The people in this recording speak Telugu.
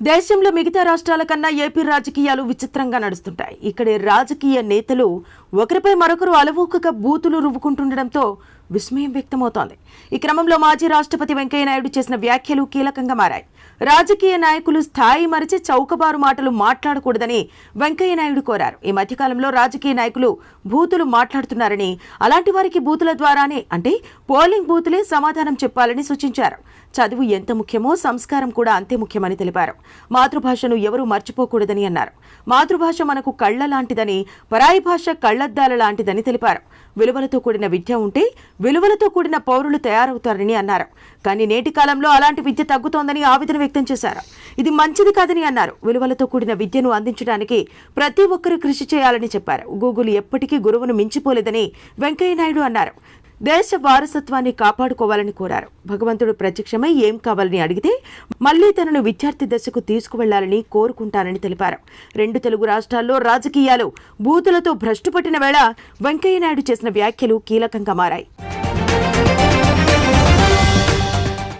దేశంలో మిగతా రాష్ట్రాల కన్నా ఏపీ రాజకీయాలు విచిత్రంగా నడుస్తుంటాయి. ఇక్కడి రాజకీయ నేతలు ఒకరిపై మరొకరు అలవోకగా బూతులు రువ్వుకుంటుండటంతో విస్మయం వ్యక్తమవుతోంది. ఈ క్రమంలో మాజీ రాష్ట్రపతి వెంకయ్యనాయుడు చేసిన వ్యాఖ్యలు కీలకంగా మారాయి. రాజకీయ నాయకులు స్థాయి మరిచి చౌకబారు మాటలు మాట్లాడకూడదని వెంకయ్యనాయుడు కోరారు. ఈ మధ్యకాలంలో రాజకీయ నాయకులు బూతులు మాట్లాడుతున్నారని అలాంటి వారికి బూతుల ద్వారానే అంటే పోలింగ్ బూతులే సమాధానం చెప్పాలని సూచించారు. చదువు ఎంత ముఖ్యమో సంస్కారం కూడా అంతే ముఖ్యమని తెలిపారు. మాతృభాషను ఎవరూ మర్చిపోకూడదని అన్నారు. మాతృభాష మనకు కళ్ళ లాంటిదని పరాయి భాష కళ్ళద్దాల లాంటిదని తెలిపారు. విలువలతో కూడిన విద్య ఉంటే విలువలతో కూడిన పౌరులు తయారవుతారని అన్నారు. కానీ నేటి కాలంలో అలాంటి విద్య తగ్గుతోందని ఆవేదన వ్యక్తం చేశారు. ఇది మంచిది కాదని అన్నారు. విలువలతో కూడిన విద్యను అందించడానికి ప్రతి ఒక్కరూ కృషి చేయాలని చెప్పారు. గూగుల్ ఎప్పటికీ గురువును మించిపోలేదని వెంకయ్యనాయుడు అన్నారు. దేశ వారసత్వాన్ని కాపాడుకోవాలని కోరారు. భగవంతుడు ప్రత్యక్షమై ఏం కావాలని అడిగితే మళ్ళీ తనను విద్యార్థి దశకు తీసుకువెళ్ళాలని కోరుకుంటానని తెలిపారు. రెండు తెలుగు రాష్ట్రాల్లో రాజకీయాలు బూతులతో భ్రష్టుపట్టిన వేళ వెంకయ్యనాయుడు చేసిన వ్యాఖ్యలు కీలకంగా మారాయి.